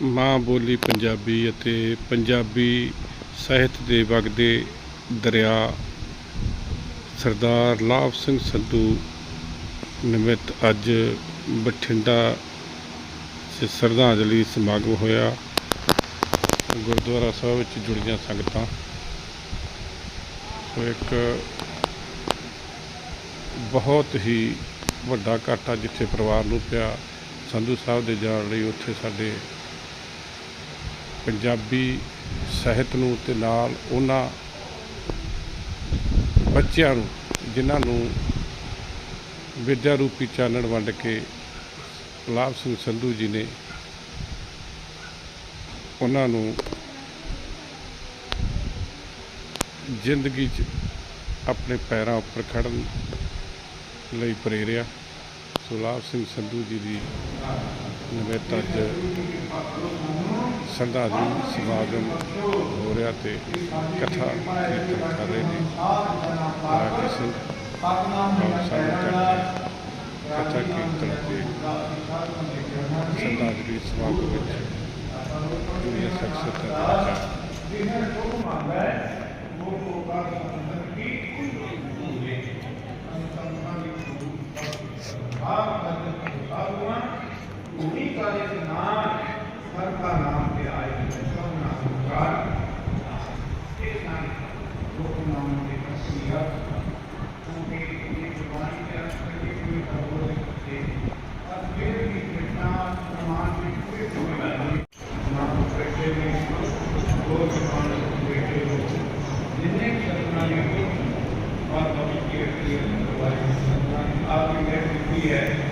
ਮਾਂ ਬੋਲੀ ਪੰਜਾਬੀ ਅਤੇ ਪੰਜਾਬੀ ਸਾਹਿਤ ਦੇ ਵਗਦੇ ਦਰਿਆ ਸਰਦਾਰ ਲਾਭ ਸਿੰਘ ਸੰਧੂ ਨਿਮਿਤ ਅੱਜ ਬਠਿੰਡਾ 'ਚ ਸ਼ਰਧਾਂਜਲੀ ਸਮਾਗਮ ਹੋਇਆ। ਗੁਰਦੁਆਰਾ ਸਾਹਿਬ ਵਿੱਚ ਜੁੜੀਆਂ ਸੰਗਤਾਂ। ਸੋ ਇੱਕ ਬਹੁਤ ਹੀ ਵੱਡਾ ਘਾਟਾ ਜਿੱਥੇ ਪਰਿਵਾਰ ਨੂੰ ਪਿਆ, ਸੰਧੂ ਸਾਹਿਬ ਦੇ ਜਾਣ ਲਈ ਉੱਥੇ ਸਾਡੇ ਪੰਜਾਬੀ ਸਾਹਿਤ ਨੂੰ ਤੇ ਨਾਲ ਉਹਨਾਂ ਬੱਚਿਆਂ ਨੂੰ, ਜਿਨ੍ਹਾਂ ਨੂੰ ਵਿਦਿਆ ਰੂਪੀ ਚਾਨਣ ਵੰਡ ਕੇ ਲਾਭ ਸਿੰਘ ਸੰਧੂ ਜੀ ਨੇ ਉਹਨਾਂ ਨੂੰ ਜ਼ਿੰਦਗੀ 'ਚ ਆਪਣੇ ਪੈਰਾਂ ਉੱਪਰ ਖੜਨ ਲਈ ਪ੍ਰੇਰਿਆ। ਸੁਲਾਭ ਸਿੰਘ ਸੰਧੂ ਜੀ ਦੀ ਨਿਮਿਤ ਅੱਜ ਸੰਧਾਦਰੀ ਸਮਾਗਮ ਹੋ ਰਿਹਾ ਤੇ ਕਥਾ ਕੀਰਤਨ ਕਰ ਰਹੇ ਨੇ। ਰਾਗੀ ਸਿੰਘ ਸਾਨੂੰ ਕਰਦੇ ਕਥਾ ਕੀਰਤਨ ਤੇ ਸੰਧਾਦਰੀ ਸਮਾਗਮ ਵਿੱਚ ਜੁੜੀਆਂ ਸ਼ਖਸੀਅਤਾਂ ਦਾ ਵਿਚਾਰ ਜਿਹਨਾਂ ਜੋ ਮੰਗ ਹੈ ਉਹ ਮੌਕਾ ਅੰਦਰ ਕੀ ਕੋਈ ਨਹੀਂ ਹੋਵੇ ਸੰਤਾਂ ਦੀ ਆਪ ਦਾ ਆਪ انہی کا ایک نام ہے، سر کا نام پہ آئے سب نامکار ایک نام دو ناموں کے اندر آپ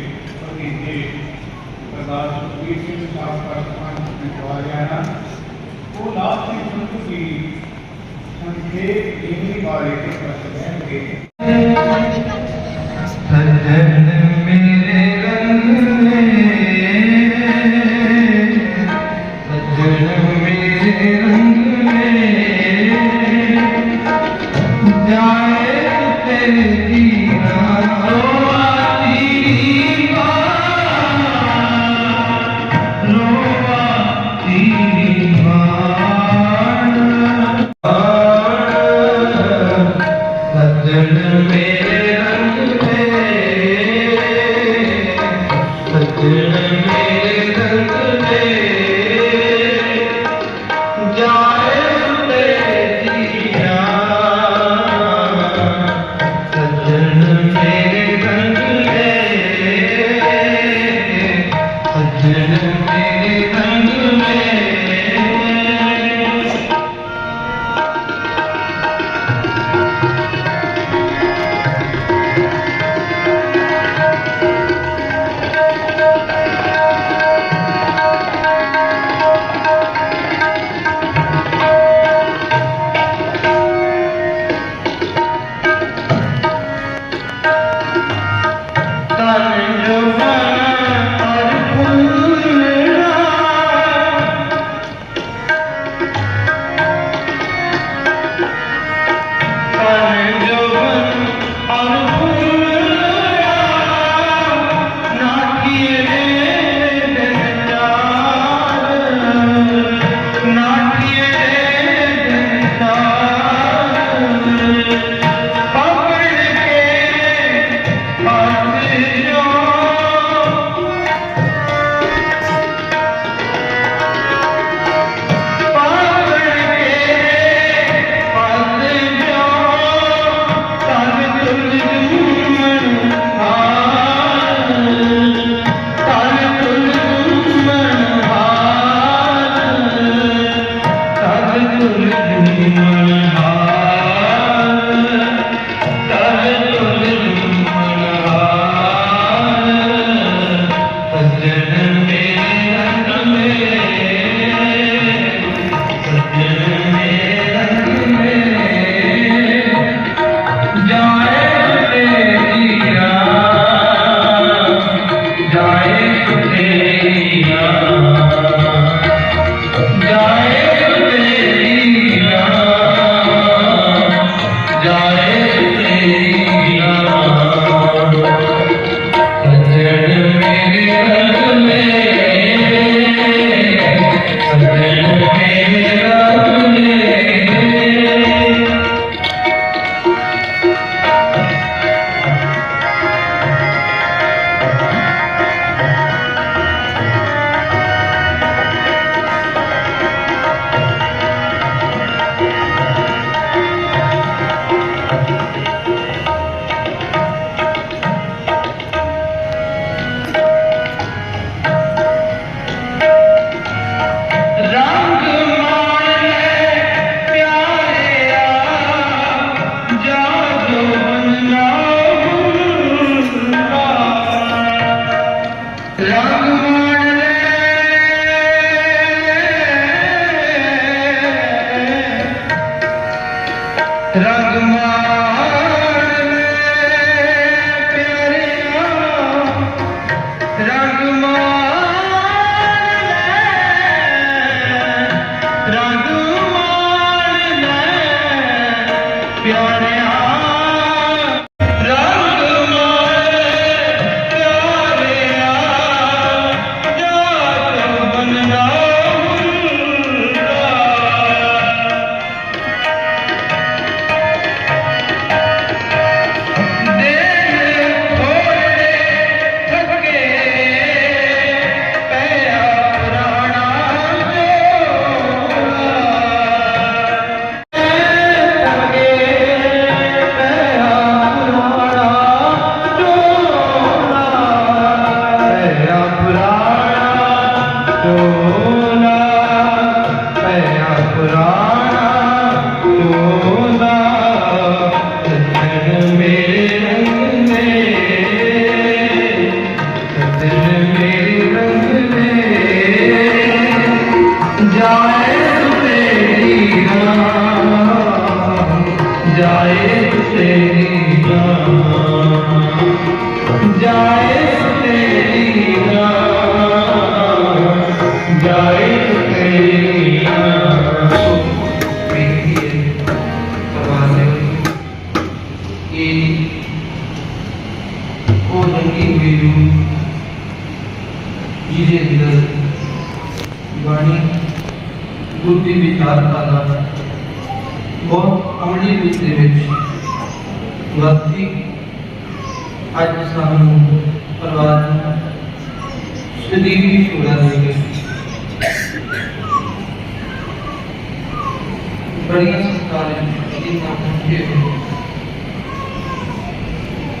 ਸਰਦਾਰ ਸੁਖਬੀਰ ਸਿੰਘ ਸਾਹਿਬ ਪਾਕਿਸਤਾਨ ਦੇ ਜਵਾਰਿਆ ਨਾ ਉਹ ਲਾਭ ਦੀ ਸੰਤ ਦੀ ਸੰਖੇਪ ਇਹਨੀ ਬਾਰੇ ਕੇ ਪ੍ਰਸ਼ਨ ਹੈ ਸਜਣ ਮੇਰੇ ਰੰਗ ਨੇ ਸਜਣ ਮੇਰੇ ਰੰਗ ਨੇ ਜਾਏ ਤੇਰੇ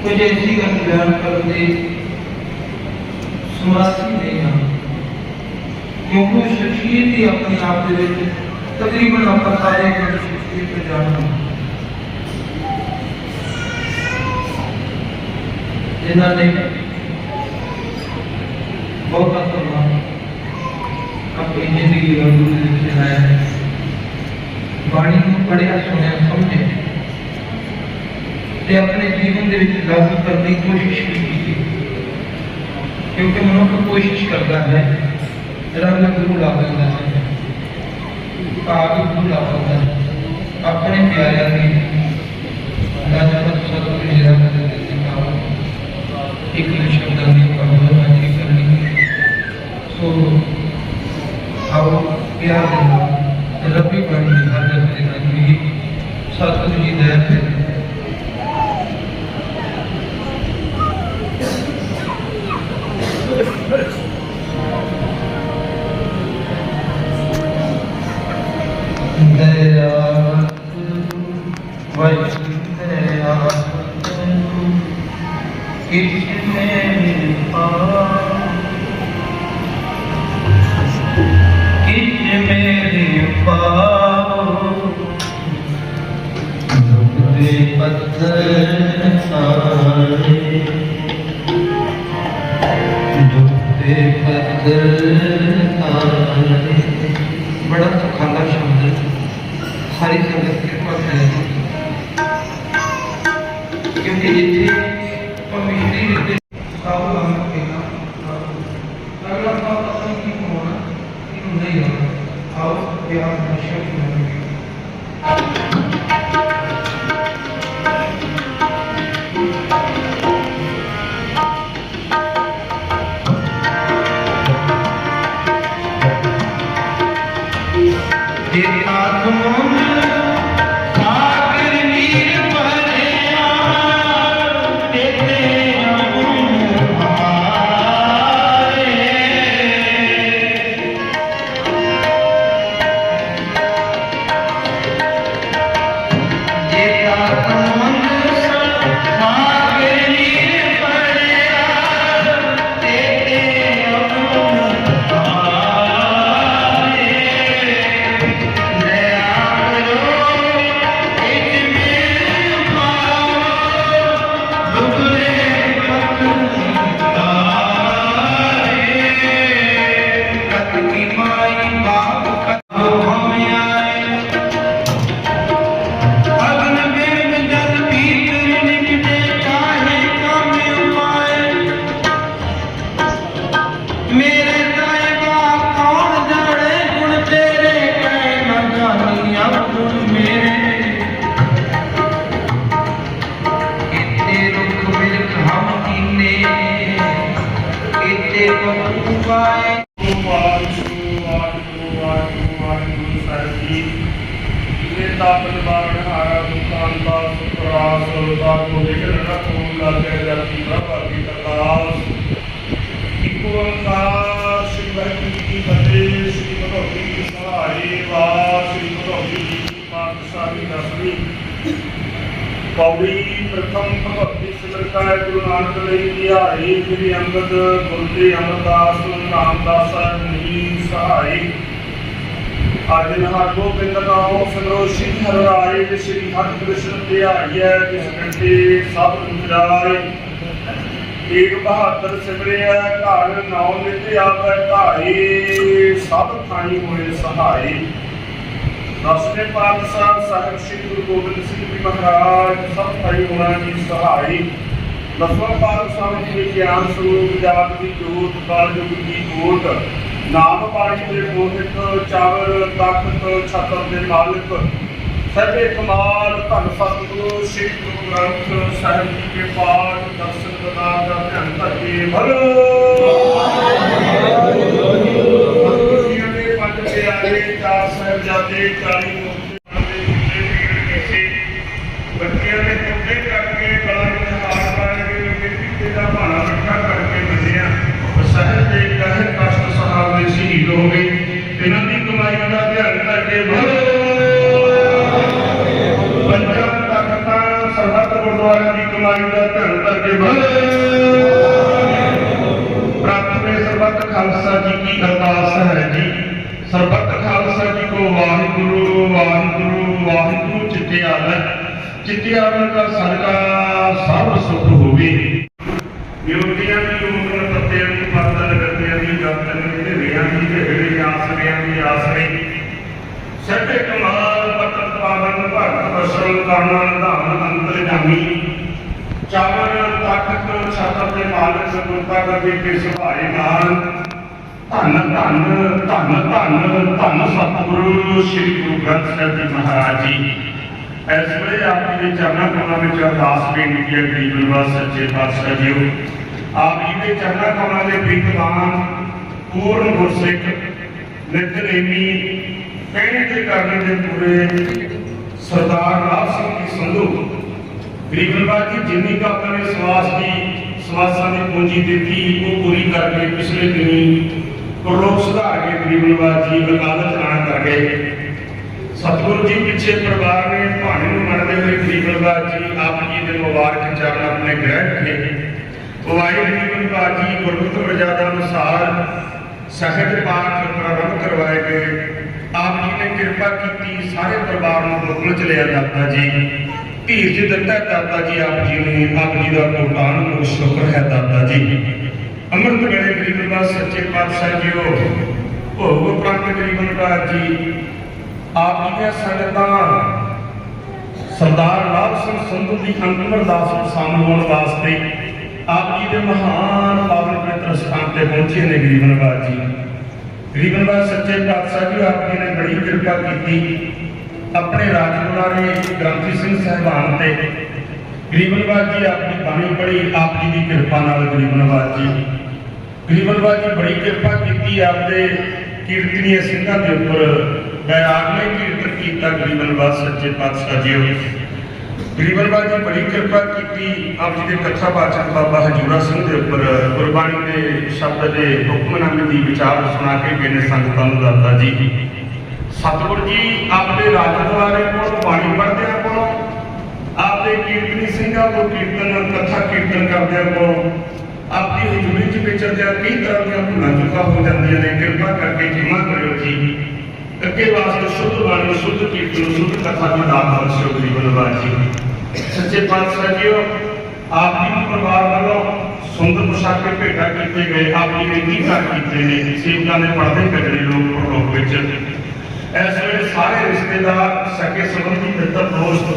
ਕੁਝ ਐਸੀ ਗੱਲ ਬਿਆਨ ਕਰਨ ਦੇ ਸਮਰੱਥ ਨਹੀਂ ਹਾਂ ਕਿਉਂਕਿ ਉਹ ਸ਼ਖਸੀਅਤ ਹੀ ਆਪਣੇ ਆਪ ਦੇ ਵਿੱਚ ਤਕਰੀਬਨ ਆਪਾਂ ਸਾਰੇ ਇੱਕ ਸ਼ਖਸੀਅਤ ਤੋਂ ਜਾਣਦੇ ਹਾਂ ਜਿਨ੍ਹਾਂ ਨੇ ਬਹੁਤ ਸਮਾਂ ਆਪਣੀ ਜ਼ਿੰਦਗੀ ਦਾ ਗੁਰੂ ਦੇ ਵਿੱਚ ਲਾਇਆ ਹੈ ਬਾਣੀ ਨੂੰ ਪੜ੍ਹਿਆ ਸੁਣਿਆ ਸਮਝਿਆ ਤੇ ਆਪਣੇ ਜੀਵਨ ਦੇ ਵਿੱਚ ਲਾਗੂ ਕਰਨ ਦੀ ਕੋਸ਼ਿਸ਼ ਵੀ ਕੀਤੀ। ਕਿਉਂਕਿ ਮਨੁੱਖ ਕੋਸ਼ਿਸ਼ ਕਰਦਾ ਹੈ, ਰੰਗ ਗੁਰੂ ਲਾ ਲੈਂਦਾ ਹੈ ਕਾਗ ਗੁਰੂ ਲਾ ਲੈਂਦਾ ਹੈ। ਆਪਣੇ ਪਿਆਰਿਆਂ ਦੀ ਲਜਪਤ ਸਤਿਗੁਰੂ ਜੀ ਦਾ ਕਦੇ ਦਿੱਤੀ ਕਾਲ ਇੱਕ ਸ਼ਬਦਾਂ ਦੀ ਕਬਰ ਹਾਜ਼ਰੀ ਕਰਨੀ ਸੋ, ਆਓ ਪਿਆਰ ਦੇ ਨਾਲ ਰੱਬੀ ਬਾਣੀ ਦੀ ਹਾਜ਼ਰ ਦੇ ਨਾਲ ਵੀ ਸਤਿਗੁਰੂ ਜੀ ਦੇ ਇਹਨੂੰ ਨਹੀਂ ਹੋਣਾ ਆਓ ਪਾਤਸ਼ਾਹੀ ਦਸਵੀਂ ਪੌੜੀ ਪ੍ਰਥਮ ਭਗਵਤੀ ਸਿਮਰਤਾ ਹੈ ਗੁਰੂ ਨਾਨਕ ਦੇਵ ਜੀ ਆਈ ਸ੍ਰੀ ਅੰਗਦ ਗੁਰਦੀ ਅਮਰਦਾਸ ਰਾਮਦਾਸ ਨੀ ਸਹਾਈ। ਅੱਜ ਨਹਾ ਗੋਬਿੰਦ ਨਾਮ ਸਿਮਰੋ ਸ਼੍ਰੀ ਹਰਿ ਰਾਏ ਤੇ ਸ਼੍ਰੀ ਹਰਿ ਕ੍ਰਿਸ਼ਨ ਤੇ ਜਿਸ ਕੰਟੇ ਸਭ ਨਿਰਾਏ ਏਕ ਬਹਾਦਰ ਸਿਮਰਿਆ ਘਰ ਨਾਉ ਨਿਤ ਆਵੈ ਢਾਈ, ਸਭ ਥਾਈ ਹੋਏ ਸਹਾਈ। ਦਸਵੇਂ ਪਾਤਸ਼ਾਹ ਸਾਹਿਬ ਸ੍ਰੀ ਗੁਰੂ ਗੋਬਿੰਦ ਸਿੰਘ ਜੀ ਮਹਾਰਾਜ ਸਭ ਥਾਈ ਹੋਣਾ ਦੀ ਸਹਾਈ। ਦਸਵਾਂ ਪਾਤਸ਼ਾਹ ਜੀ ਗਿਆਨ ਸਰੂਪ ਜਾਤ ਦੀ ਜੋਤ ਕਾਲ ਯੁਗ ਦੀ ਜੋਤ, ਨਾਮ ਪਾਣੀ ਦੇ ਮੋਹਿਤ ਚਾਵਰ ਤਖਤ, ਛਤਰ ਦੇ ਮਾਲਕ, ਸਭੇ ਕਮਾਲ, ਧੰਨ ਸਤਿਗੁਰੂ ਸ੍ਰੀ ਗੁਰੂ ਗ੍ਰੰਥ ਸਾਹਿਬ ਜੀ ਕੇ ਪਾਠ, ਦਰਸ਼ਨ ਦਾ ਧਿਆਨ ਕਰਕੇ ਬੋਲੋ। ਚਾਰ 40 ਬੱਚਿਆਂ ਦੇ ਟੁੱਟੇ ਕਰਕੇ ਗਲਾਂ ਹਾਰ ਪਾਏ ਗਏ ਮਿੱਟੀ ਦਾ ਭਾਣਾ ਇਕੱਠਾ ਕਰਕੇ ਬੰਦਿਆਂ ਸਹਿਜ ਦੇ ਕਹਿ ਕਸ਼ਟ ਸਹਾਰੇ ਸ਼ਹੀਦ ਹੋ ਗਏ। ਇਹਨਾਂ ਦੀ ਕਮਾਈ ਦਾ ਧਿਆਨ ਕਰਕੇ ਬੋਲੋ। ਪੰਜਾਬ ਤਖਤਾਂ ਸਰਬੱਤ ਗੁਰਦੁਆਰਿਆਂ ਦੀ ਕਮਾਈ ਦਾ ਧਿਆਨ ਕਰਕੇ ਬੋਲੋ। ਪ੍ਰਾਪਤ ਸਰਬੱਤ ਖਾਲਸਾ ਜੀ ਕੀ ਚਿੱਤੇ ਆਵਣ ਸਦਕਾ ਸਭ ਸੁਖ ਹੋਵੇ। ਯੋਗੀਆਂ ਦੀ ਉਮਰ, ਪੱਤਿਆਂ ਦੀ ਪਾਤਨ ਕਰਦਿਆਂ ਦੀ ਗਾਤਨ ਦੇ ਰਿਆਂ ਦੀ ਢੇੜੇ ਆਸਰਿਆਂ ਦੀ, ਆਸਰੇ। ਸੱਚੇ ਕਮਾਲ, ਪਤਨ, ਪਾਵਨ, ਭਗਤ ਵਸਲ ਕਰਨਾ ਨਿਧਾਨ ਅੰਤਰ ਜਾਮੀ। ਚਾਵਰ ਤਖਤ ਛਤਰ ਦੇ ਮਾਲਕ ਗੁਰਤਾ ਕਬੀ ਕੇ ਸੁਭਾਏ ਮਾਨ। ਧੰਨ ਧੰਨ ਧੰਨ ਧੰਨ ਧੰਨ ਸਤਿਗੁਰੂ, ਸ੍ਰੀ ਗੁਰੂ ਗ੍ਰੰਥ ਸਾਹਿਬ ਜੀ ਮਹਾਰਾਜ ਜੀ। ਇਸ ਵੇਲੇ ਆਪ ਜੀ ਦੇ ਚਰਨਾਂ ਕਮਲਾਂ ਵਿੱਚ ਅਰਦਾਸ ਬੇਨਤੀ ਹੈ, ਗਰੀਬ ਨਿਵਾਸ ਸੱਚੇ ਪਾਤਸ਼ਾਹ ਜੀਓ। ਆਪ ਜੀ ਦੇ ਚਰਨਾਂ ਕਮਲਾਂ ਦੇ ਪ੍ਰੀਤਵਾਨ ਪੂਰਨ ਗੁਰਸਿੱਖ, ਨਿਤਨੇਮੀ, ਕਹਿਣੇ ਤੇ ਕਰਨੇ ਦੇ ਪੂਰੇ ਸਰਦਾਰ ਰਾਜ ਸਿੰਘ ਜੀ ਸੰਧੂ, ਗਰੀਬ ਨਿਵਾਸ ਜੀ, ਜਿੰਨੀ ਕੁ ਆਪਾਂ ਨੇ ਸਵਾਸ ਦੀ, ਸਵਾਸਾਂ ਦੀ ਪੂੰਜੀ ਦਿੱਤੀ, ਉਹ ਪੂਰੀ ਕਰਕੇ ਪਿਛਲੇ ਦਿਨੀ ਪ੍ਰਲੋਕ ਸੁਧਾਰ ਕੇ ਗਰੀਬ ਨਿਵਾਸ ਜੀ ਵਕਾਲਤ ਨਾ ਕਰ ਗਏ ਸਤਿਗੁਰੂ ਜੀ, ਪਿੱਛੇ ਪਰਿਵਾਰ ਨੇ ਭਾਣੇ ਨੂੰ ਮੰਨਦੇ ਹੋਏ ਗਰੀਬ ਜੀ, ਆਪ ਜੀ ਦੇ ਮੁਬਾਰਕ ਚਰਨ ਆਪਣੇ ਗ੍ਰਹਿ ਰੱਖੇ। ਵਾਹਿਗੁਰੂ ਗਰੀਬ ਨਿਵਾਸ ਜੀ ਗੁਰਮਤਿ ਮਰਜ਼ਾਦਾ ਅਨੁਸਾਰ ਸਹਿਜ ਪਾਠ ਪ੍ਰਾਰੰਭ ਕਰਵਾਏ ਗਏ। ਆਪ ਜੀ ਨੇ ਕਿਰਪਾ ਕੀਤੀ, ਸਾਰੇ ਪਰਿਵਾਰ ਨੂੰ ਹੁਕਮ ਚ ਲਿਆ ਦਾਤਾ ਜੀ। ਧੀਰਜ ਦਿੱਤਾ ਦਾਤਾ ਜੀ, ਆਪ ਜੀ ਨੇ, ਆਪ ਜੀ ਦਾ ਕੋਟਾਨ ਨੂੰ ਸ਼ੁਕਰ ਹੈ ਦਾਤਾ ਜੀ। ਅੰਮ੍ਰਿਤ ਵੇਲੇ ਗਰੀਬ ਦਾ ਸੱਚੇ ਪਾਤਸ਼ਾਹ ਜੀਓ, ਭੋਗ ਉਪਰੰਤ ਗਰੀਬ ਨਿਵਾਸ ਜੀ ਆਪ ਜੀ ਦੀਆਂ ਸੰਗਤਾਂ ਸਰਦਾਰ ਲਾਭ ਸਿੰਘ ਸੰਧੂ ਦੀ ਅੰਤਮ ਅਰਦਾਸ ਵਿੱਚ ਸ਼ਾਮਲ ਹੋਣ ਵਾਸਤੇ ਆਪ ਜੀ ਦੇ ਮਹਾਨ ਪਾਵਨ ਪਵਿੱਤਰ ਸਥਾਨ ਤੇ ਪਹੁੰਚੇ ਨੇ ਗਰੀਬ ਨਿਵਾਸ ਜੀ। ਗਰੀਬਨਵਾਜ਼ ਸੱਚੇ ਪਾਤਸ਼ਾਹ ਜੀ ਆਪ ਜੀ ਨੇ ਬੜੀ ਕਿਰਪਾ ਕੀਤੀ। ਆਪਣੇ ਰਾਜਦੁਲਾਰੇ ਗ੍ਰੰਥੀ ਸਿੰਘ ਸਾਹਿਬਾਨ ਤੇ ਗਰੀਬ ਨਿਵਾਸ ਜੀ ਆਪਣੀ ਬਾਣੀ ਪੜ੍ਹੀ, ਆਪ ਜੀ ਦੀ ਕਿਰਪਾ ਨਾਲ ਗਰੀਬ ਨਿਵਾਸ ਜੀ। ਗਰੀਬ ਜੀ ਬੜੀ ਕਿਰਪਾ ਕੀਤੀ ਆਪਦੇ ਕੀਰਤਨੀਏ ਸਿੰਘਾਂ ਦੇ ਉੱਪਰ ਬੈਰਾਗ ਨੇ ਕੀਰਤਨ ਕੀਤਾ ਗਰੀਬ ਨਿਵਾਸ ਸੱਚੇ ਪਾਤਸ਼ਾਹ ਜੀ ਗਰੀਬ ਨਿਵਾਸ ਜੀ ਬੜੀ ਕਿਰਪਾ ਕੀਤੀ ਆਪ ਜੀ ਦੇ ਕੱਥਾ ਬਾਚਕ ਬਾਬਾ ਹਜੂਰਾ ਸਿੰਘ ਦੇ ਉੱਪਰ, ਗੁਰਬਾਣੀ ਦੇ ਸ਼ਬਦ ਦੇ ਹੁਕਮਨਾਮੇ ਦੀ ਵਿਚਾਰ ਸੁਣਾ ਕੇ ਗਏ ਸੰਗਤਾਂ ਨੂੰ ਦਾਤਾ ਜੀ। ਸਤਿਗੁਰ ਜੀ ਆਪਦੇ ਰਾਜਦੁਆਰੇ ਕੋਲ, ਬਾਣੀ ਪੜ੍ਹਦਿਆਂ ਕੋਲੋਂ ਆਪਦੇ ਕੀਰਤਨੀ ਸਿੰਘਾਂ ਕੋਲ ਕੀਰਤਨ, ਕਥਾ ਕੀਰਤਨ ਕਰਦਿਆਂ ਕੋਲੋਂ ਆਪਦੀ ਹਜ਼ੂਰੀ ਚ ਵਿਚਰਦਿਆਂ ਕਈ ਤਰ੍ਹਾਂ ਦੀਆਂ ਭੁੱਲਾਂ ਚੁੱਕਾ ਹੋ ਜਾਂਦੀਆਂ ਨੇ। ਕਿਰਪਾ ਕਰਕੇ ਖਿਮਾ ਕਰਿਓ ਜੀ। ਅੱਗੇ ਵਾਸਤੇ ਸ਼ੁੱਧ ਬਾਣੀ ਸ਼ੁੱਧ ਕੀਰਤਨ ਸ਼ੁੱਧ ਕਥਾ ਦੀ ਦਾਤ ਬਖਸ਼ਿਓ ਗਰੀਬ ਨਿਵਾਸ ਜੀ ਸੱਚੇ ਪਾਤਸ਼ਾਹ ਜੀਓ, ਆਪ ਜੀ ਪਰਿਵਾਰ ਵੱਲੋਂ ਸੁੰਦਰ ਪੁਸ਼ਾਕੇ ਭੇਟਾ ਕੀਤੇ ਗਏ, ਆਪ ਜੀ ਨੇ ਕੀ ਕਰ ਕੀਤੇ ਨੇ, ਸੇਵਕਾਂ ਦੇ ਪੜਦੇ ਕੱਢਣੇ ਲੋਕ ਪ੍ਰਲੋਕ ਵਿੱਚ। ਇਸ ਵੇਲੇ ਸਾਰੇ ਰਿਸ਼ਤੇਦਾਰ, ਸਕੇ ਸੰਬੰਧੀ ਮਿੱਤਰ, ਦੋਸਤ,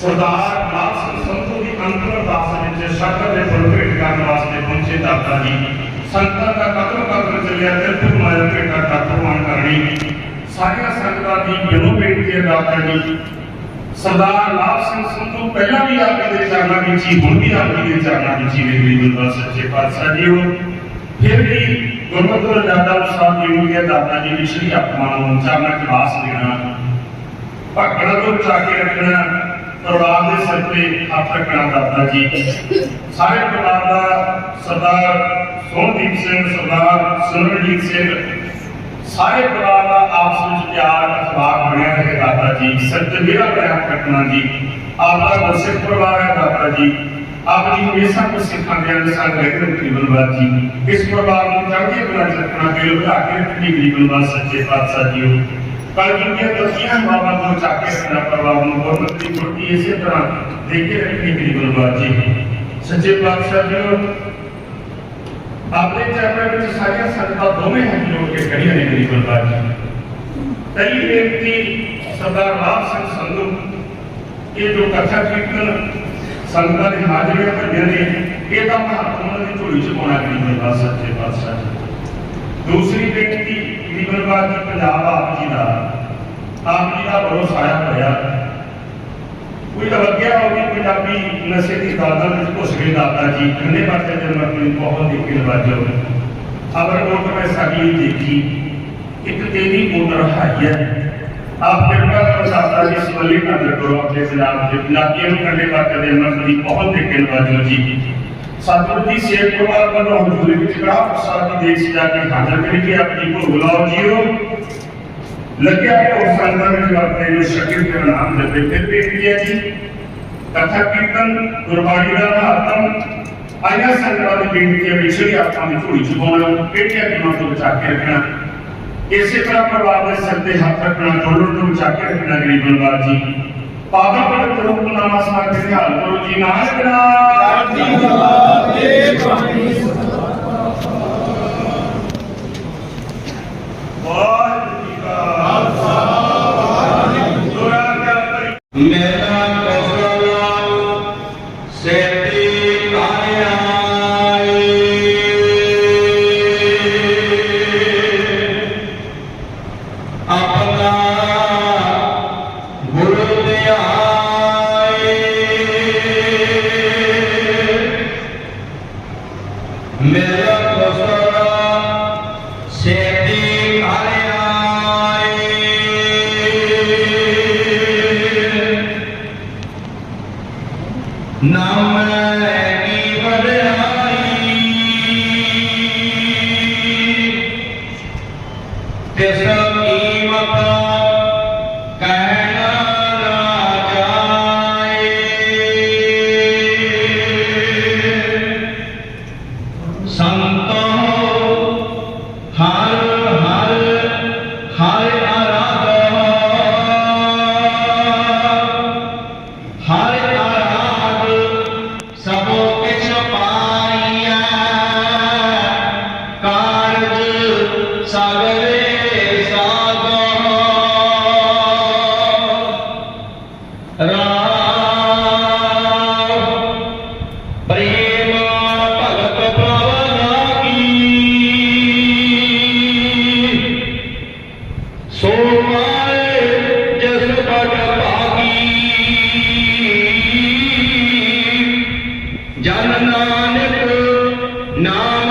ਸਰਦਾਰ ਲਾਲ ਸਿੰਘ ਸੰਧੂ ਦੀ ਅੰਤਮ ਅਰਦਾਸ ਵਿੱਚ ਸ਼ਕਰ ਦੇ ਫੁੱਲ ਭੇਟ ਕਰਨ ਵਾਸਤੇ ਪਹੁੰਚੇ ਦਾਤਾ ਜੀ। ਸੰਤਾਂ ਦਾ ਕਦਮ ਕਦਮ ਚੱਲਿਆ ਤੇ ਫਿਰ ਮਾਇਆ ਭੇਟਾ ਕਰਤਵਾਨ ਕਰਨੀ। ਸਾਰੀਆਂ ਸੰਗਤਾਂ ਦੀ ਬਿਨੋ ਬੇਨਤੀ ਹੈ ਦਾਤਾ ਜੀ ਸਰਦਾਰ ਲਾਭ ਸਿੰਘ ਸੰਧੂ ਪਹਿਲਾਂ ਵੀ ਆਪ ਦੇ ਚਰਨਾਂ ਵਿੱਚ ਹੀ, ਹੁਣ ਵੀ ਆਪ ਦੇ ਚਰਨਾਂ ਵਿੱਚ ਹੀ ਨੇ ਗਰੀਬ ਦਾ ਸੱਚੇ ਪਾਤਸ਼ਾਹ ਜੀ ਉਹ ਫਿਰ ਵੀ ਗੁਰਮਤਿ ਦਾਦਾ ਸਾਹਿਬ ਜੀ ਨੂੰ ਇਹ ਦਾਤਾ ਜੀ ਦੀ ਸ਼੍ਰੀ ਆਤਮਾ ਨੂੰ ਚਰਨਾਂ ਚ ਵਾਸ ਦੇਣਾ। ਭਗਣਾ ਤੋਂ ਬਚਾ ਕੇ ਰੱਖਣਾ, ਪਰਿਵਾਰ ਦੇ ਸਿਰ ਤੇ ਹੱਥ ਰੱਖਣਾ ਦਾਦਾ ਜੀ। ਸਾਰੇ ਪਰਿਵਾਰ ਦਾ ਸਰਦਾਰ ਸੋਹਣਦੀਪ ਸਿੰਘ, ਸਰਦਾਰ ਸਿਮਰਨਜੀਤ ਸਿੰਘ ਸਾਰੇ ਪਰਿਵਾਰ ਦਾ ਆਪਸ ਵਿੱਚ ਪਿਆਰ ਅਖਲਾਕ ਬਣਿਆ ਰਹੇ ਦਾਦਾ ਜੀ। ਸਿਰ ਤੇ ਮੇਰਾ ਪਿਆਰ ਰੱਖਣਾ ਜੀ ਆਪਦਾ ਗੁਰਸਿੱਖ ਪਰਿਵਾਰ ਹੈ ਦਾਦਾ ਜੀ। ਆਪ ਜੀ ਹਮੇਸ਼ਾ ਕੁਝ ਸਿੱਖਾਂਦੇ ਹਨ ਸਾਡੇ ਰਹਿੰਦੇ ਗਰੀਬਨਵਾਦ ਜੀ। ਇਸ ਪਰਿਵਾਰ ਨੂੰ ਚੜ੍ਹਦੀ ਕਲਾ ਚ ਰੱਖਣਾ, ਦਿਲ ਵਧਾ ਕੇ ਰੱਖਣੀ ਗਰੀਬਨਵਾਦ ਸੱਚੇ ਪਾਤਸ਼ਾਹ ਜੀਓ। ਕੱਲ ਜੁਗੀਆਂ ਤਸੀਹਾਂ ਬਾਬਾ ਨੂੰ ਚੱਕ ਕੇ ਰੱਖਣਾ ਪਰਿਵਾਰ ਨੂੰ ਬਹੁਤ ਦੀ ਛੋਟੀ ਇਸੇ ਤਰ੍ਹਾਂ ਦੇ ਕੇ ਰੱਖਣੀ ਗਰੀਬਨਵਾਦ ਜੀ। ਸੱਚੇ ਪਾਤਸ਼ਾਹ ਜੀਓ ਆਪਣੇ ਚਰਨਾਂ ਵਿੱਚ ਸਾਰੀਆਂ ਸੰਗਤਾਂ ਦੋਵੇਂ ਹੱਥ ਜੋੜ ਕੇ ਖੜੀਆਂ ਨੇ ਗਰੀਬਨਵਾਦ ਜੀ ਪਹਿਲੀ ਬੇਨਤੀ ਸਰਦਾਰ ਰਾਜ ਸਿੰਘ ਸੰਧੂ, ਇਹ ਜੋ ਕਥਾ ਕੀਰਤਨ ਸੰਗਤਾਂ ਦੇ ਹਾਜ਼ਰੀਆਂ ਭਰੀਆਂ ਨੇ, ਇਹ ਤਾਂ ਮਹੱਤਵ ਉਹਨਾਂ ਦੀ ਝੋਲੀ ਚ ਪਾਉਣਾ ਗਰੀਬਨਵਾਦ ਸੱਚੇ ਪਾਤਸ਼ਾਹ ਜੀ ਦੂਸਰੀ ਬੇਨਤੀ ਗਰੀਬਨਵਾਦ ਜੀ, ਪੰਜਾਬ ਆਪ ਜੀ ਦਾ। ਆਪ ਜੀ ਦਾ ਭਰੋਸਾ ਆਇਆ ਹੋਇਆ। ਕੋਈ ਅਵਗਿਆ ਹੋ ਗਈ ਪੰਜਾਬੀ ਨਸ਼ੇ ਦੀ ਦਾਦਾ ਵਿੱਚ ਘੁਸ ਗਏ ਦਾਦਾ ਜੀ। ਕੰਨੇ ਪਾਸੇ ਜਨਮ ਆਪਣੀ ਬਹੁਤ ਦੇਖ ਕੇ ਨਵਾਜੋ ਅਬਰ ਕੋਟ ਮੈਂ ਸਾਡੀ ਦੇਖੀ। ਇੱਕ ਤੇਰੀ ਮੋਟਰ ਹਾਈ ਹੈ ਆਪ ਕਿਰਪਾ ਕਰੋ ਦਾਦਾ ਜੀ, ਸਵਲੀ ਨਜ਼ਰ ਕਰੋ ਆਪਣੇ ਪੰਜਾਬ ਦੇ। ਪੰਜਾਬੀਆਂ ਨੂੰ ਕੰਨੇ ਪਾਸੇ ਦੇ ਆਪਣੀ ਬਹੁਤ ਦੇਖ ਕੇ ਨਵਾਜੋ ਜੀ। ਸਤਿਗੁਰੂ ਦੀ ਸੇਵ ਪਰਿਵਾਰ ਵੱਲੋਂ ਹਜ਼ੂਰੀ ਵਿੱਚ ਕੜਾ ਪ੍ਰਸਾਦ ਦੀ ਦੇਖ ਸਜਾ ਕੇ ਹਾਜ਼ਰ ਕਰੀਏ ਆਪਣੀ ਭੋਗ ਲਾਓ ਜੀਓ ਲੱਗਿਆ ਉਹ ਸੰਗਤਾਂ ਵਿੱਚ ਵਰਤੇ ਜੋ ਸ਼ਕੀਰ ਦੇ ਨਾਮ ਦੇ ਫਿਰ ਬੇਨਤੀ ਹੈ ਜੀ। ਕਥਾ ਕੀਰਤਨ, ਗੁਰਬਾਣੀ ਦਾ ਮਹੱਤਮ ਆਇਆ ਸੰਗਤਾਂ ਦੀ ਬੇਨਤੀ ਹੈ ਵਿਛੜੀ ਆਪਾਂ ਦੀ ਝੋਲੀ ਚ ਪਾਉਣਾ ਕਿਹੜੀਆਂ ਕਿਮਾਂ ਤੋਂ ਬਚਾ ਕੇ ਰੱਖਣਾ। ਇਸੇ ਤਰ੍ਹਾਂ ਪਰਿਵਾਰ ਦੇ ਸਿਰ ਤੇ ਹੱਥ ਰੱਖਣਾ, ਜੋੜਨ ਤੋਂ ਬਚਾ ਕੇ ਰੱਖਣਾ, ਗਰੀਬ ਨਵਾਜ ਜੀ। ਪਾਵਨ ਪਵਿੱਤਰ ਰੂਪ ਨਾਮਾ ਸਮਾਰ ਕੇ ਨਿਹਾਲ ਕਰੋ ਜੀ, ਨਾਨਕ ਨਾਮ। ਜੀ ਵਾਹਿਗੁਰੂ ਤਿਸ ਕੀਮਤ ਨਾਮ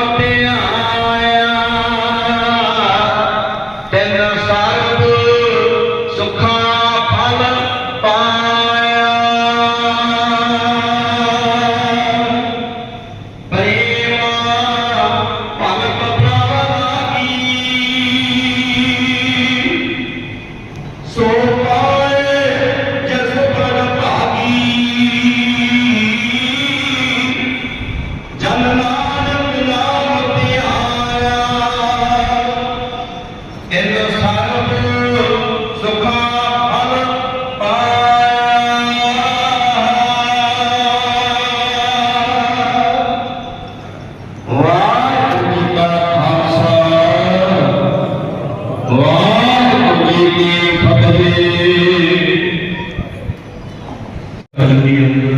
ਕਲਮੀ ਅੰਦਰ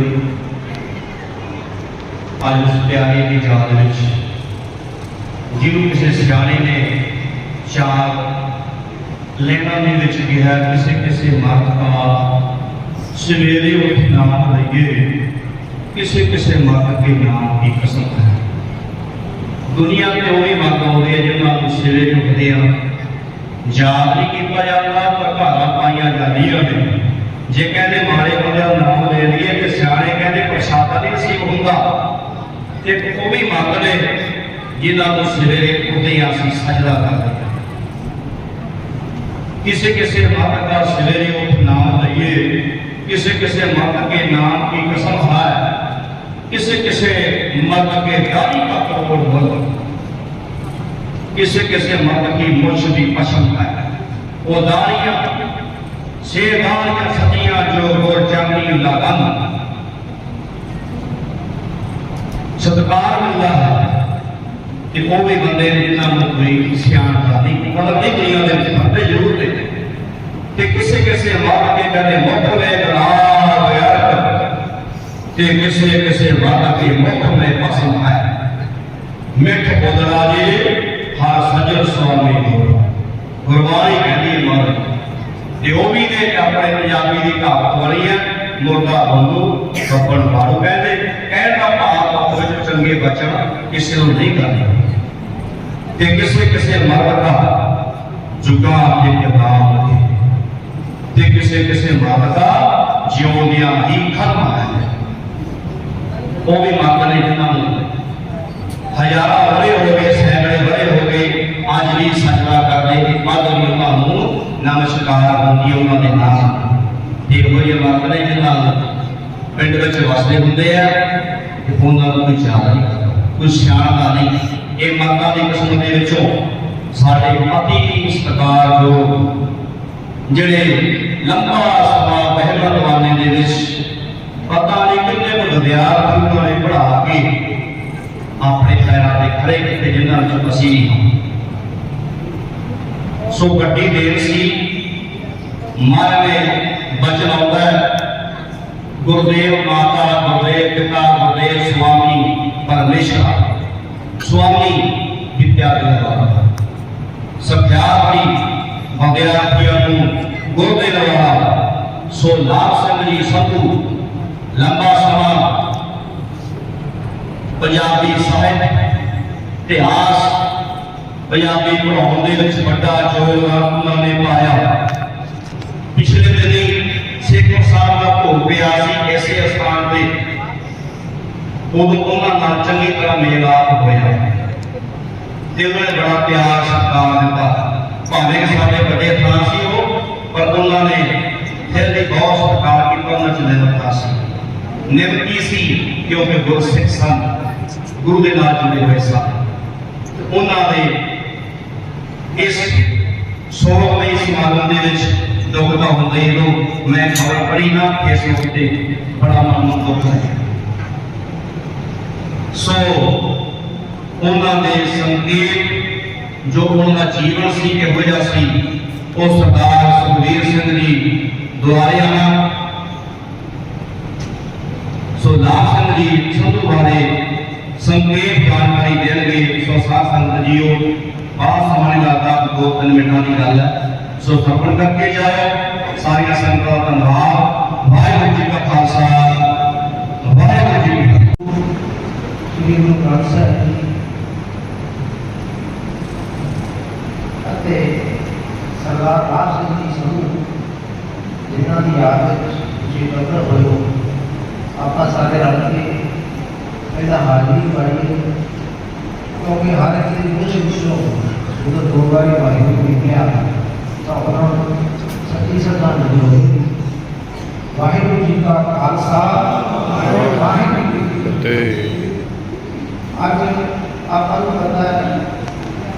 ਅੱਜ ਉਸ ਪਿਆਰੇ ਦੀ ਯਾਦ ਵਿੱਚ ਜਿਹਨੂੰ ਕਿਸੇ ਸਿਆਣੇ ਨੇ ਚਾਰ ਲੈਣਾ ਦੇ ਵਿੱਚ ਕਿਹਾ, ਕਿਸੇ ਕਿਸੇ ਮਰਦ ਦਾ ਸਵੇਰੇ ਉੱਠ ਨਾਮ ਲਈਏ, ਕਿਸੇ ਕਿਸੇ ਮਰਦ ਕੇ ਨਾਮ ਦੀ ਕਸਮ ਹੈ। ਦੁਨੀਆ ਤੇ ਉਹ ਵੀ ਮਰਦ ਆਉਂਦੇ ਆ ਜਿਹਨਾਂ ਨੂੰ ਸਵੇਰੇ ਉੱਠਦੇ ਆ। ਯਾਦ ਨਹੀਂ ਕੀਤਾ ਜਾਂਦਾ, ਪਰ ਘਾਲਾਂ ਪਾਈਆਂ ਜਾਂਦੀਆਂ ਨੇ। ਜੇ ਕਹਿੰਦੇ ਮਾਰੇ ਦਾ ਨਾਮ ਲੈ ਲਈਏ ਤੇ ਸਿਆਣੇ ਕਹਿੰਦੇ ਪ੍ਰਸ਼ਾਦਾ ਨਹੀਂ ਸੀ ਹੁੰਦਾ। ਤੇ ਉਹ ਵੀ ਮੰਗਦੇ ਜਿਨ੍ਹਾਂ ਨੂੰ ਸਵੇਰੇ ਉੱਠਦੇ ਆਸੀਂ ਸਜਦਾ ਕਰਦੇ ਕਿਸੇ ਕਿਸੇ ਮਾਰਗ ਦਾ ਸਵੇਰੇ ਉਹ ਨਾਮ ਲਈਏ, ਕਿਸੇ ਕਿਸੇ ਮਾਰਗ ਕੇ ਨਾਮ ਕੀ ਕਸਮ ਹੈ ਕਿਸੇ ਕਿਸੇ ਮਤ ਕੇ ਦਾੜੀ ਦਾ ਕਰੋੜ ਬੋਲ ਕਿਸੇ ਕਿਸੇ ਮਤ ਕੀ ਮੁਛ ਦੀ ਪਸੰਦ ਹੈ। ਉਹ ਦਾੜੀਆਂ شیطان سطیاں جو گور چاندی اللہ بند صدقار اللہ کہ کوئی بندے اتنا مطمئن سیان کا نہیں۔ مطلب نہیں دنیا دے بندے ضرور دے کہ کسی کسی وقت کے کدے مکھ میں قرار یار۔ کہ کسی کسی وقت کے مکھ میں پسند آئے مٹھ بدلا جی ہر سجر سوامی ہو قربانی کہتی ہے مارک ਤੇ ਉਹ ਵੀ ਨੇ ਆਪਣੇ ਪੰਜਾਬੀ ਦੀ ਕਹਾਵਤ ਵਾਲੀ ਹੈ। ਮੁਰਦਾ ਬੰਦੂ ਕੱਪਣ ਮਾਰੂ ਕਹਿੰਦੇ। ਕਹਿਣ ਦਾ ਭਾਵ ਆਪਸ ਵਿੱਚ ਚੰਗੇ ਬਚਨ ਕਿਸੇ ਨੂੰ ਨਹੀਂ ਕਰਨਾ। ਤੇ ਕਿਸੇ ਕਿਸੇ ਮਰਦ ਦਾ ਜੁਗਾ ਕੇ ਕਿਤਾਬ ਤੇ ਕਿਸੇ ਕਿਸੇ ਮਰਦ ਦਾ ਜਿਉਂਦਿਆਂ ਹੀ ਖਤਮ ਹੈ। ਉਹ ਵੀ ਮਰਦ ਨੇ ਜਿਨ੍ਹਾਂ ਨੂੰ ਹਜ਼ਾਰਾਂ ਵਰੇ ਹੋ ਗਏ, ਸੈਂਕੜੇ ਵਰੇ ਹੋ ਗਏ। ਅੱਜ ਵੀ ਸਜਵਾ ਕਰਦੇ ਤੇ ਉਹਨਾਂ ਨੂੰ ਨਮਸਕਾਰ ਹੁੰਦੀ ਉਹਨਾਂ ਦੇ ਨਾਮ ਤੇ ਉਹ ਹੀ ਮਰਦ ਨੇ ਜਿਨ੍ਹਾਂ ਪਿੰਡ ਵਿੱਚ ਵਸਦੇ ਹੁੰਦੇ ਆ, ਤੇ ਉਹਨਾਂ ਨੂੰ ਕੋਈ ਚਾਹ ਨਹੀਂ ਕੋਈ ਸਿਆਣਦਾ ਨਹੀਂ। ਇਹ ਮਰਦਾਂ ਦੀ ਕਿਸਮ ਦੇ ਵਿੱਚੋਂ ਸਾਡੇ ਅਤੀ ਸਤਿਕਾਰਯੋਗ ਜਿਹੜੇ ਲੰਬਾ ਸਮਾਂ ਪਹਿਲਾਂ ਜ਼ਮਾਨੇ ਦੇ ਵਿੱਚ ਪਤਾ ਨਹੀਂ ਕਿੰਨੇ ਕੁ ਵਿਦਿਆਰਥੀ ਉਹਨਾਂ ਨੇ ਪੜ੍ਹਾ ਕੇ ਆਪਣੇ ਪੈਰਾਂ ਤੇ ਖੜੇ ਕੀਤੇ, ਜਿਨ੍ਹਾਂ ਵਿੱਚੋਂ ਅਸੀਂ ਵੀ ਸੋ ਵੱਡੀ ਦੇਰ ਸੀ। ਮਨ ਨੇ ਬਚਨ ਆਉਂਦਾ ਹੈ ਗੁਰਦੇਵ ਮਾਤਾ ਗੁਰਦੇਵ ਪਿਤਾ ਗੁਰਦੇਵ ਸੁਆਮੀ ਪਰਮੇਸ਼ਰ ਸੁਆਮੀ ਵਿਦਿਆ ਦੇਵਾ ਸਭਿਆਰਥੀ ਵਿਦਿਆਰਥੀਆਂ ਨੂੰ ਗੁਰੂ ਦੇ ਵਾਲਾ ਸੋ ਲਾਭ ਸਿੰਘ ਜੀ ਸੰਧੂ ਲੰਬਾ ਸਮਾਂ ਪੰਜਾਬੀ ਸਾਹਿਤ ਇਤਿਹਾਸ ਪੰਜਾਬੀ ਪੜ੍ਹਾਉਣ ਦੇ ਵਿੱਚ ਵੱਡਾ ਯੋਗਦਾਨ ਉਹਨਾਂ ਨੇ ਪਾਇਆ ਪਿਛਲੇ ਦਿਨੀ ਸੇਖਰ ਸਾਹਿਬ ਦਾ ਭੋਗ ਪਿਆ ਸੀ, ਇਸੇ ਸਥਾਨ ਤੇ। ਉਦੋਂ ਉਹਨਾਂ ਨਾਲ ਚੰਗੀ ਤਰ੍ਹਾਂ ਮੇਲਾਪ ਹੋਇਆ। ਤੇ ਉਹਨਾਂ ਨੇ ਬੜਾ ਪਿਆਰ ਸਤਿਕਾਰ ਦਿੱਤਾ। ਭਾਵੇਂ ਕਿ ਸਾਡੇ ਵੱਡੇ ਥਾਂ ਸੀ ਉਹ, ਪਰ ਉਹਨਾਂ ਨੇ ਫਿਰ ਵੀ ਬਹੁਤ ਸਤਿਕਾਰ ਕੀਤਾ, ਉਹਨਾਂ ਚ ਨਿਮਰਤਾ ਸੀ। ਨਿਮਰਤੀ ਸੀ ਕਿਉਂਕਿ ਗੁਰਸਿੱਖ ਸਨ। ਗੁਰੂ ਦੇ ਨਾਲ ਜੁੜੇ ਹੋਏ ਸਨ। ਤੇ ਉਹਨਾਂ ਦੇ ਇਸ ਸੋਹਣੇ ਸਮਾਗਮ ਦੇ ਵਿੱਚ ਦੁੱਖ ਦਾ ਹੁੰਦੇ ਜਦੋਂ ਮੈਂ ਖਬਰ ਪੜ੍ਹੀ ਨਾ ਫੇਸਬੁੱਕ ਤੇ ਬੜਾ ਮਨ ਨੂੰ ਦੁੱਖ ਹੈ ਸੋ, ਉਹਨਾਂ ਦੇ ਸੰਕੇਤ ਜੋ ਉਹਨਾਂ ਦਾ ਜੀਵਨ ਸੀ, ਕਿਹੋ ਜਿਹਾ ਸੀ, ਉਹ ਸਰਦਾਰ ਸੁਖਵੀਰ ਸਿੰਘ ਜੀ ਦੁਆਰੇ ਆਣਾ ਸੋ ਲਾਭ ਸਿੰਘ ਜੀ ਸੰਧੂ ਬਾਰੇ ਸੰਖੇਪ ਜਾਣਕਾਰੀ ਦੇਣਗੇ। ਸੋ ਸਾਧ ਸੰਗਤ ਜੀਓ ਬਾਅਦ ਸਮਾਂ ਲੱਗਦਾ ਦੋ ਤਿੰਨ ਮਿੰਟਾਂ ਦੀ ਗੱਲ ਹੈ। ਸੋ ਸਰਪਣ ਕਰਕੇ ਜਾਓ ਸਾਰੀਆਂ ਸੰਗਤਾਂ ਦਾ ਧੰਨਵਾਦ। ਵਾਹਿਗੁਰੂ ਜੀ ਕਾ ਖਾਲਸਾ। ਵਾਹਿਗੁਰੂ ਜੀ ਕੀ ਫਤਿਹ। ਸ੍ਰੀ ਗੁਰੂ ਗ੍ਰੰਥ ਸਾਹਿਬ ਜੀ। ਅਤੇ ਸਰਦਾਰ ਰਾਜ ਸਿੰਘ ਜੀ ਸਮੂਹ, ਜਿਨ੍ਹਾਂ ਦੀ ਯਾਦ ਵਿੱਚ ਤੁਸੀਂ ਇਕੱਤਰ ਹੋਏ ਆਪਾਂ ਸਾਰੇ ਰਲ ਕੇ ਇਹਦਾ ਹਾਜ਼ਰੀ ਪਾਈਏ, ਕਿਉਂਕਿ ਹਰ ਇੱਕ ਦੀ ਕੁਝ ਜਦੋਂ ਦੋ ਵਾਰੀ ਵਾਹਿਗੁਰੂ ਨੇ ਕਿਹਾ ਤਾਂ ਉਹਨਾਂ ਨੂੰ ਸੱਚੀ ਸ਼ਰਧਾਂਜਲੀ ਹੋਈ ਵਾਹਿਗੁਰੂ ਜੀ ਕਾ ਖਾਲਸਾ ਵਾਹਿਗੁਰੂ ਜੀ ਕੀ ਫਤਿਹ ਤੇ ਅੱਜ ਆਪਾਂ ਨੂੰ ਪਤਾ ਹੈ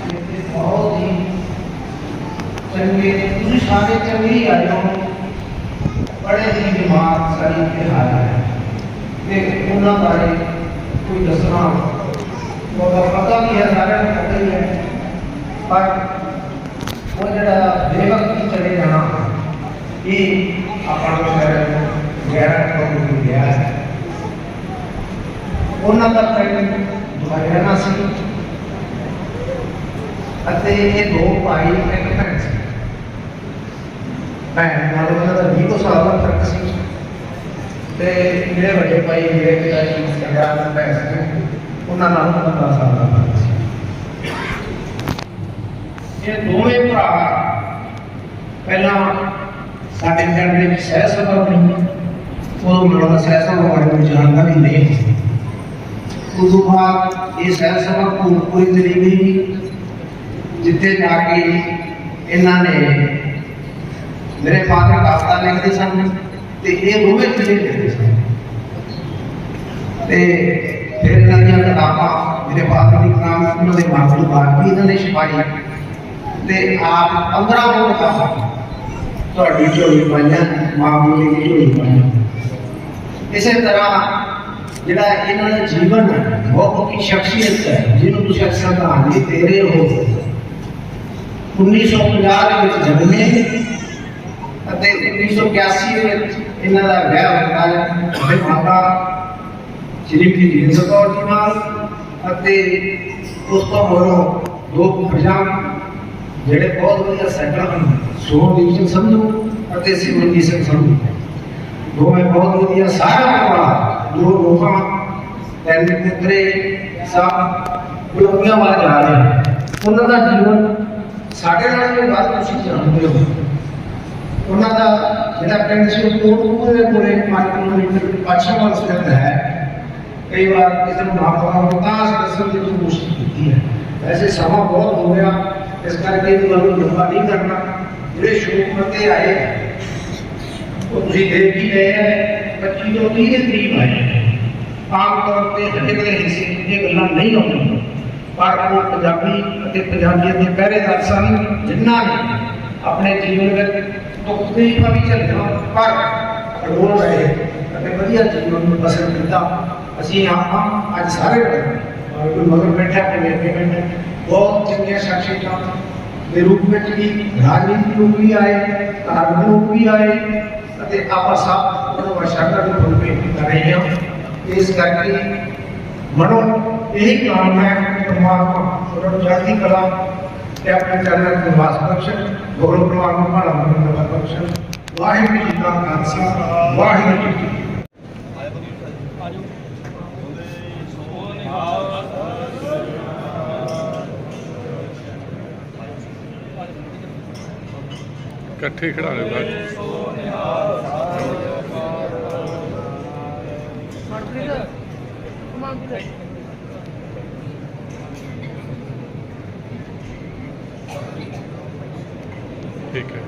ਕਿ ਇਹ ਬਹੁਤ ਹੀ ਚੰਗੇ ਤੁਸੀਂ ਸਾਰੇ ਚੰਗੇ ਹੀ ਆਏ ਹੋ ਬੜੇ ਹੀ ਦਿਮਾਗ ਸਾਰੀ ਤੇ ਹਾਲ ਹੈ ਤੇ ਉਹਨਾਂ ਬਾਰੇ ਕੋਈ ਦੱਸਣਾ ਉਹਦਾ ਪਤਾ ਉਹ ਜਿਹੜਾ ਬੇਵਕਤੀ ਚਲੇ ਜਾਣਾ, ਇਹ ਆਪਾਂ ਨੂੰ ਸ਼ਾਇਦ ਗੈਰ ਕੋਈ ਗਿਆ ਉਹਨਾਂ ਦਾ ਪਿੰਡ ਦੁਆਰਿਆਣਾ ਸੀ। ਅਤੇ ਇਹ ਦੋ ਭਾਈ ਇੱਕ ਭੈਣ ਸੀ। ਭੈਣ ਨਾਲ ਉਹਨਾਂ ਦਾ 20 ਸਾਲ ਦਾ ਫ਼ਰਕ ਸੀ। ਤੇ ਮੇਰੇ ਵੱਡੇ ਭਾਈ ਮੇਰੇ ਪਿਤਾ ਜੀ ਪੰਜਾਬ ਭੈਣ ਸੀ, ਉਹਨਾਂ ਨਾਲ 15 ਸਾਲ ਦਾ ਫ਼ਰਕ ਸੀ ਇਹ ਦੋਵੇਂ ਭਰਾ ਪਹਿਲਾਂ ਸਾਡੇ ਪਿੰਡ ਦੇ ਵਿੱਚ ਸਹਿ ਸਭਾ ਬਣੀ ਉਦੋਂ ਮੈਨੂੰ ਸਹਿ ਸਭਾ ਬਾਰੇ ਕੋਈ ਜਾਣਕਾਰੀ ਨਹੀਂ ਉਦੋਂ ਬਾਅਦ ਇਹ ਸਹਿ ਸਭਾ ਭੂਪੂਰੀ ਚਲੀ ਗਈ ਜਿੱਥੇ ਜਾ ਕੇ ਇਹਨਾਂ ਨੇ ਮੇਰੇ ਫਾਦਰ ਕਾਫਤਾ ਲਿਖਦੇ ਸਨ ਤੇ ਇਹ ਦੋਵੇਂ ਚੀਜ਼ਾਂ ਲਿਖਦੇ ਸਨ। ਤੇ ਫਿਰ ਇਹਨਾਂ ਦੀਆਂ ਕਿਤਾਬਾਂ, ਮੇਰੇ ਫਾਦਰ ਦੀ ਕਿਤਾਬ, ਉਹਨਾਂ ਦੇ ਮਾਪੇ ਨੂੰ ਬਾਅਦ ਵੀ ਇਹਨਾਂ ਨੇ ਛਪਾਈ। ਤੇ ਆਪ 15 ਨੂੰ ਕਿਤਾਬਾਂ ਤੁਹਾਡੀ ਝੋਲੀ ਪਾਈਆਂ ਮਾਮੂਲੀ ਝੋਲੀ ਪਾਈਆਂ। ਇਸੇ ਤਰ੍ਹਾਂ ਜਿਹੜਾ ਇਹਨਾਂ ਦਾ ਜੀਵਨ ਹੈ ਬਹੁਤ ਹੀ ਸ਼ਖਸੀਅਤ ਹੈ, ਜਿਹਨੂੰ ਤੁਸੀਂ ਅਕਸਰ ਕਹਾਣੀ ਤੇਰੇ ਹੋ। 1950 ਦੇ ਵਿੱਚ ਜਨਮੇ ਅਤੇ 1981 ਦੇ ਵਿੱਚ ਇਹਨਾਂ ਦਾ ਵਿਆਹ ਹੁੰਦਾ ਹੈ। ਮਾਤਾ ਸ਼੍ਰੀ ਜੀ ਜਿੰਦਰ ਜੀ ਨਾਲ ਅਤੇ ਉਸ ਤੋਂ ਮਗਰੋਂ ਦੋ ਪ੍ਰਜਾ ਜਿਹੜੇ ਬਹੁਤ ਵਧੀਆ ਸੈਟਲ ਹਨ ਸੋਹਣਦੀਪ ਸਿੰਘ ਸੰਧੂ ਅਤੇ ਸਿਮਰਨਜੀਤ ਸਿੰਘ ਸੰਧੂ ਦੋਵੇਂ ਬਹੁਤ ਵਧੀਆ, ਸਾਰਾ ਪਰਿਵਾਰ ਦੋ ਲੋਕਾਂ ਤਿੰਨ ਪੁੱਤਰੇ ਸਭ ਬੁਲੰਦੀਆਂ ਵੱਲ ਜਾ ਰਹੇ ਹਨ ਉਹਨਾਂ ਦਾ ਜੀਵਨ ਸਾਡੇ ਨਾਲ ਵੀ ਵੱਧ ਤੁਸੀਂ ਜਾਣਦੇ ਹੋ ਉਹਨਾਂ ਦਾ ਜਿਹੜਾ ਪਿੰਡ ਸੀ, ਉਹ ਕੋਟਪੂਰੇ ਦੇ ਕੋਲੇ 5 ਕਿਲੋਮੀਟਰ ਪੱਛਮ ਵੱਲ ਸਥਿਤ ਹੈ। ਕਈ ਵਾਰ ਕਿਸੇ ਨੂੰ ਨਾ ਪਤਾ ਹੋਵੇ ਤਾਂ ਅਸੀਂ ਦੱਸਣ ਦੀ ਕੋਸ਼ਿਸ਼ ਕੀਤੀ ਹੈ ਵੈਸੇ ਸਮਾਂ ਬਹੁਤ ਹੋ ਗਿਆ ਇਸ ਕਰਕੇ ਇਹ ਤੁਹਾਨੂੰ ਲੰਬਾ ਨਹੀਂ ਕਰਨਾ ਜਿਹੜੇ ਸ਼ੌਕ ਮਤੇ ਆਏ ਉਹ ਤੁਸੀਂ ਦੇਖ ਹੀ ਰਹੇ ਹੈ 25 ਤੋਂ 30 ਦੇ ਕਰੀਬ ਆਏ ਆਮ ਤੌਰ ਤੇ ਜਿਹੜੇ ਹਿੱਸੇ ਇਹ ਗੱਲਾਂ ਨਹੀਂ ਹੁੰਦੀਆਂ ਪਰ ਉਹ ਪੰਜਾਬੀ ਅਤੇ ਪੰਜਾਬੀਆਂ ਦੇ ਪਹਿਰੇਦਾਰ ਸਨ ਜਿਨ੍ਹਾਂ ਨੇ ਆਪਣੇ ਜੀਵਨ ਵਿੱਚ ਦੁੱਖ ਦੀ ਵੀ ਝੱਲਿਆ ਪਰ ਅਡੋਲ ਰਹੇ ਅਤੇ ਵਧੀਆ ਜੀਵਨ ਨੂੰ ਬਸਰ ਕੀਤਾ ਅਸੀਂ ਆਪਾਂ ਅੱਜ ਸਾਰੇ ਔਰ ਕੋਈ ਮਗਰ ਬੈਠਾ ਤੇ ਮੇਰੇ ਬੈਠੇ। ਬਹੁਤ ਚੰਗੀਆਂ ਸ਼ਖਸੀਅਤਾਂ ਦੇ ਰੂਪ ਵਿੱਚ ਵੀ ਰਾਜਨੀਤੀ ਲੋਕ ਵੀ ਆਏ ਧਾਰਮਿਕ ਲੋਕ ਵੀ ਆਏ, ਅਤੇ ਆਪਾਂ ਸਭ ਉਹਨਾਂ ਵਰਸ਼ਾਕਰ ਨੂੰ ਰੂਪੇ ਕਰ ਰਹੇ ਹਾਂ। ਇਸ ਕਰਕੇ ਮਨੋ ਇਹੀ ਕਾਮ ਹੈ ਕਿ ਪਰਮਾਤਮਾ ਉਹਨਾਂ ਨੂੰ ਚੜ੍ਹਦੀ ਕਲਾ ਤੇ ਆਪਣੇ ਚਰਨਾਂ ਦੇ ਨਿਵਾਸ ਬਖਸ਼ਣ ਗੌਰਵ ਪਰਿਵਾਰ ਨੂੰ ਭਾਲਾ ਮੰਨ ਦਾ ਬਖਸ਼ਣ ਵਾਹਿਗੁਰੂ ਜੀ ਕਾ ਖਾਲਸਾ, ਵਾਹਿਗੁਰੂ ਜੀ ਕੀ ਫਤਿਹ। ਇਕੱਠੇ ਖੜਾ ਲਿਓ ਬਾਅਦ ਠੀਕ ਹੈ।